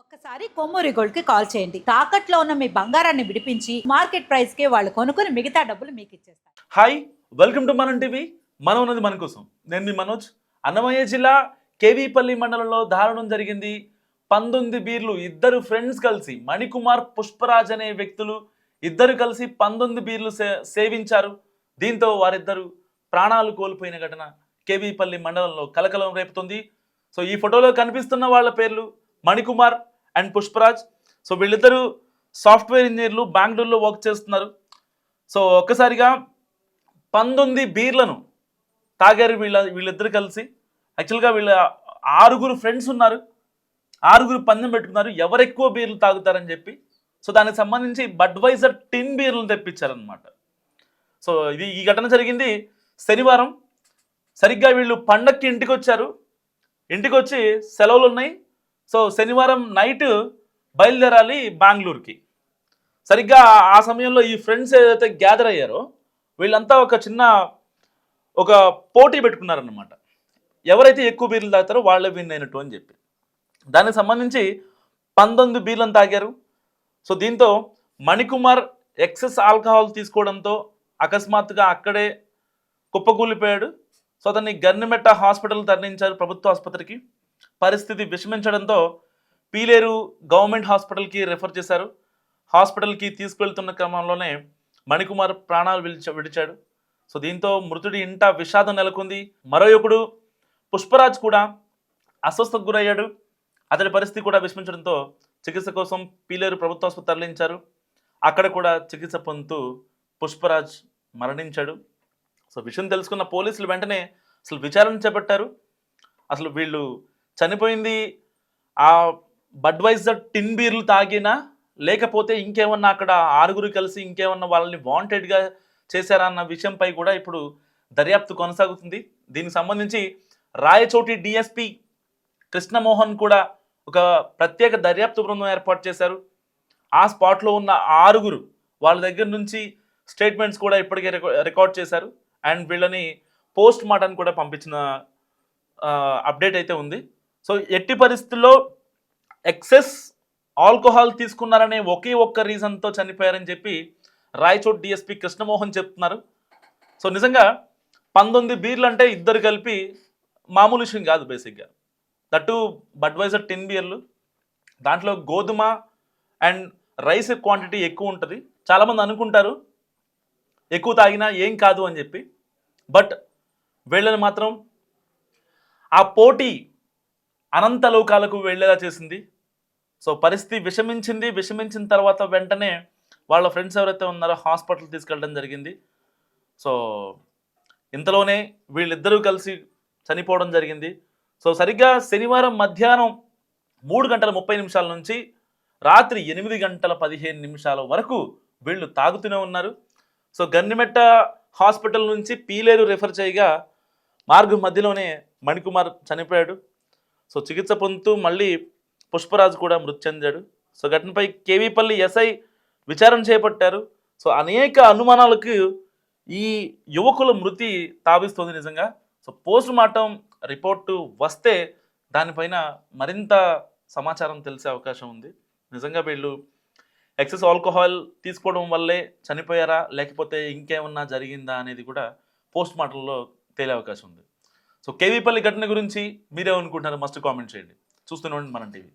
ఒక్కసారి కొమ్మూరి గోల్డ్కి కాల్ చేయండి. తాకట్లో ఉన్న మీ బంగారాన్ని విడిపించి మార్కెట్ ప్రైస్కి వాళ్ళు కొనుక్కుని మిగతా డబ్బులు మీకు ఇచ్చేస్తారు. Hi welcome to Manam TV. మనం ఉన్నది మన కోసం. నేను మీ మనోజ్. అన్నమయ్య జిల్లా కేవీపల్లి మండలంలో దారుణం జరిగింది. పంతొమ్మిది బీర్లు ఇద్దరు ఫ్రెండ్స్ కలిసి మణికుమార్ పుష్పరాజ్ అనే వ్యక్తులు ఇద్దరు కలిసి పంతొమ్మిది బీర్లు సే సేవించారు. దీంతో వారిద్దరు ప్రాణాలు కోల్పోయిన ఘటన కేవీపల్లి మండలంలో కలకలం రేపుతుంది. సో ఈ ఫోటోలో కనిపిస్తున్న వాళ్ళ పేర్లు మణికుమార్ అండ్ పుష్పరాజ్. సో వీళ్ళిద్దరూ సాఫ్ట్వేర్ ఇంజనీర్లు బెంగళూరులో వర్క్ చేస్తున్నారు. సో ఒక్కసారిగా పంతొమ్మిది బీర్లను తాగారు వీళ్ళ వీళ్ళిద్దరు కలిసి. యాక్చువల్గా వీళ్ళ ఆరుగురు ఫ్రెండ్స్ ఉన్నారు. ఆరుగురు పందెం పెట్టుకున్నారు. ఎవరు ఎక్కువ బీర్లు తాగుతారని చెప్పి. సో దానికి సంబంధించి బడ్వైజర్ టిన్ బీర్లను తెప్పించారనమాట సో ఇది ఈ ఘటన జరిగింది శనివారం. సరిగ్గా వీళ్ళు పండక్కి ఇంటికి వచ్చారు ఇంటికి వచ్చి సెలవులు ఉన్నాయి సో శనివారం నైట్ బయలుదేరాలి బెంగళూరుకి. సరిగ్గా ఆ- సమయంలో ఈ ఫ్రెండ్స్ ఏదైతే గ్యాదర్ అయ్యారో వీళ్ళంతా ఒక చిన్న ఒక పోటీ పెట్టుకున్నారనమాట ఎవరైతే ఎక్కువ బీర్లు తాగుతారో వాళ్ళే విన్ అయినట్టు అని చెప్పి. దానికి సంబంధించి పంతొమ్మిది బీర్లను తాగారు. సో దీంతో మణికుమార్ ఎక్సెస్ ఆల్కహాల్ తీసుకోవడంతో అకస్మాత్తుగా అక్కడే కుప్పకూలిపోయాడు. సో అతన్ని గన్నిమెట్ట హాస్పిటల్ తరలించారు ప్రభుత్వ ఆసుపత్రికి. పరిస్థితి విషమించడంతో పీలేరు గవర్నమెంట్ హాస్పిటల్కి రెఫర్ చేశారు. హాస్పిటల్కి తీసుకువెళ్తున్న క్రమంలోనే మణికుమార్ ప్రాణాలు విడిచ విడిచాడు. సో దీంతో మృతుడి ఇంట విషాదం నెలకొంది. మరో యువకుడు పుష్పరాజ్ కూడా అస్వస్థకు గురయ్యాడు. అతడి పరిస్థితి కూడా విషమించడంతో చికిత్స కోసం పీలేరు ప్రభుత్వ ఆసుపత్రి తరలించారు. అక్కడ కూడా చికిత్స పొందుతూ పుష్పరాజ్ మరణించాడు. సో విషయం తెలుసుకున్న పోలీసులు వెంటనే అసలు విచారణ చేపట్టారు. అసలు వీళ్ళు చనిపోయింది. ఆ బడ్వైజర్ టిన్ బీర్లు తాగినా లేకపోతే ఇంకేమన్నా అక్కడ ఆరుగురు కలిసి ఇంకేమన్నా వాళ్ళని వాంటెడ్గా చేశారా అన్న విషయంపై కూడా ఇప్పుడు దర్యాప్తు కొనసాగుతుంది. దీనికి సంబంధించి రాయచోటి డిఎస్పి కృష్ణమోహన్ కూడా ఒక ప్రత్యేక దర్యాప్తు బృందం ఏర్పాటు చేశారు. ఆ స్పాట్లో ఉన్న ఆరుగురు వాళ్ళ దగ్గర నుంచి స్టేట్మెంట్స్ కూడా ఇప్పటికే రికార్డ్ చేశారు. అండ్ వీళ్ళని పోస్ట్ మార్టం కూడా పంపించిన అప్డేట్ అయితే ఉంది. సో ఎట్టి పరిస్థితుల్లో ఎక్సెస్ ఆల్కహాల్ తీసుకున్నారనే ఒకే ఒక్క రీజన్తో చనిపోయారని చెప్పి రాయచోట్ డిఎస్పి కృష్ణమోహన్ చెప్తున్నారు. సో నిజంగా పంతొమ్మిది బీర్లు అంటే ఇద్దరు కలిపి మామూలు విషయం కాదు బేసిక్గా. దట్టు బడ్వైజర్ టెన్ బియర్లు దాంట్లో గోధుమ అండ్ రైస్ క్వాంటిటీ ఎక్కువ ఉంటుంది. చాలామంది అనుకుంటారు ఎక్కువ తాగినా ఏం కాదు అని చెప్పి. బట్ వీళ్ళని మాత్రం ఆ పోటీ అనంత లోకాలకు వెళ్ళేలా చేసింది. సో పరిస్థితి విషమించింది. విషమించిన తర్వాత వెంటనే వాళ్ళ ఫ్రెండ్స్ ఎవరైతే ఉన్నారో హాస్పిటల్ తీసుకెళ్ళడం జరిగింది. సో ఇంతలోనే వీళ్ళిద్దరూ కలిసి చనిపోవడం జరిగింది. సో సరిగ్గా శనివారం మధ్యాహ్నం మూడు గంటల ముప్పై నిమిషాల నుంచి రాత్రి ఎనిమిది గంటల పదిహేను నిమిషాల వరకు వీళ్ళు తాగుతూనే ఉన్నారు. సో గన్నిమెట్ట హాస్పిటల్ నుంచి పీలేరు రెఫర్ చేయగా మార్గం మధ్యలోనే మణికుమార్ చనిపోయాడు. సో చికిత్స పొందుతూ మళ్ళీ పుష్పరాజు కూడా మృతి చెందాడు. సో ఘటనపై కేవీపల్లి ఎస్ఐ విచారణ చేపట్టారు. సో అనేక అనుమానాలకు ఈ యువకుల మృతి తావిస్తుంది నిజంగా. సో పోస్ట్ మార్టం రిపోర్టు వస్తే దానిపైన మరింత సమాచారం తెలిసే అవకాశం ఉంది. నిజంగా వీళ్ళు ఎక్సెస్ ఆల్కహాల్ తీసుకోవడం వల్లే చనిపోయారా లేకపోతే ఇంకేమన్నా జరిగిందా అనేది కూడా పోస్ట్ మార్టంలో తేలే అవకాశం ఉంది. సో కేవీపల్లి ఘటన గురించి మీరేమనుకుంటున్నారు? మస్ట్ కామెంట్ చేయండి. చూస్తూనే ఉండండి మనం టీవీ